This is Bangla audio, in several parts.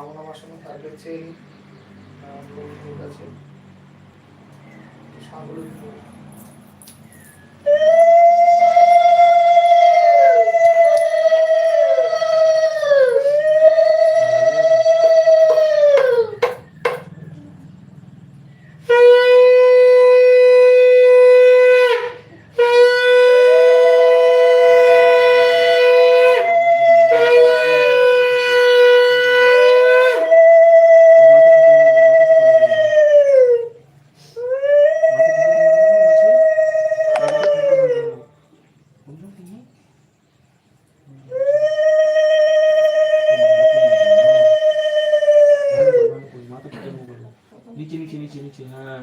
কামনা বাসনা তাদের চেয়ে আছে সাগরের নিচে নিচে নিচে নিচে হ্যাঁ।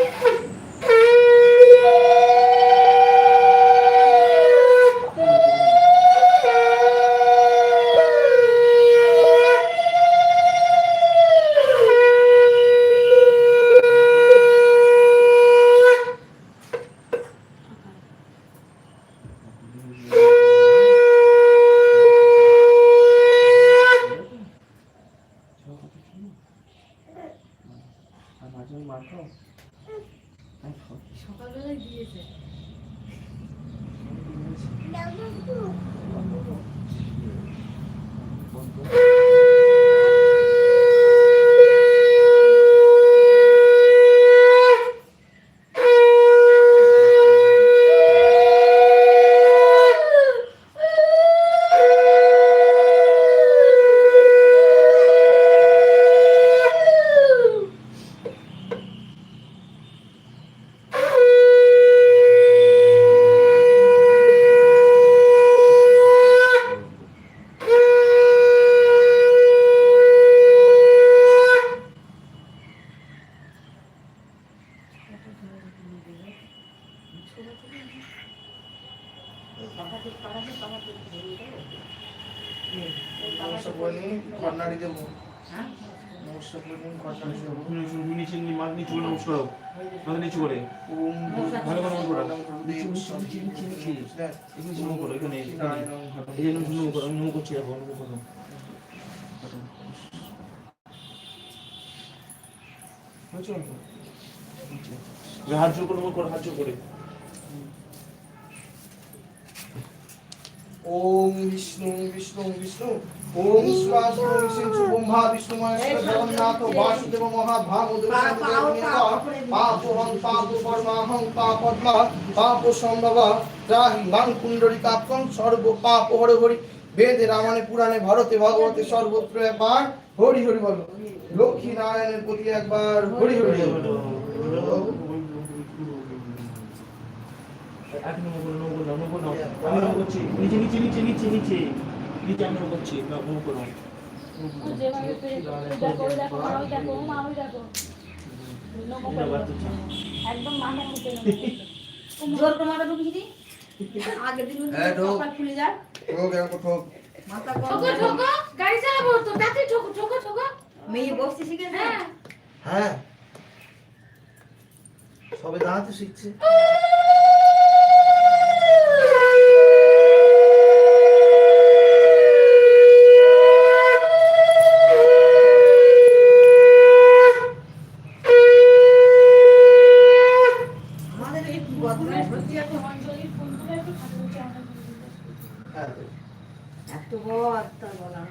সকালবেলায় দিয়েছে। নমস্কার করে নিয়ে দেবো নমস্কার করে নিয়ে কর্নারি দেবো শুনে শুনে নিচে নি মাথা নিচু করে নমস্কার করো মাথা নিচু করে ওম ভালো করে করো দেব নিচু নিচু নিচু নিচু নিচু দেখ এখানে নমস্কার করো এখানে এখানে এই যে নমস্কার করো আমি নমস্কার করছি এখন অল্প? হাত জোর করে হাত জোর করে ওম বিষ্ণু বিষ্ণু বিষ্ণু। ওম শ্বাস বিষ্ণু ব্রহ্মা বিষ্ণু মহেশ্বর জগন্নাথ বাসুদেব মহাভামুদেব পাপহং পাপ পরমাহং পাপদ্মা পাপ সম্ভব। ত্রাহি মাং পুণ্ডরিকাক্ষং সর্ব পাপ হরে হরি। বেদে রামায়ণে পুরাণে ভারতে ভাগবতে সর্বত্র একবার হরি হরি বলো। লক্ষ্মী নারায়ণের প্রতি একবার হরি হরি বলো। এক নম্বর নম্বর নাও, নম্বর নাও। আমি নম্বর করছি। নিচে নিচে নিচে নিচে নিচে নিচে আমি নম্বর করছি নাও, নম্বর করো যেভাবে পেরেছে দেখো ওই দেখো মা ওই এত বড় আত্মা বলা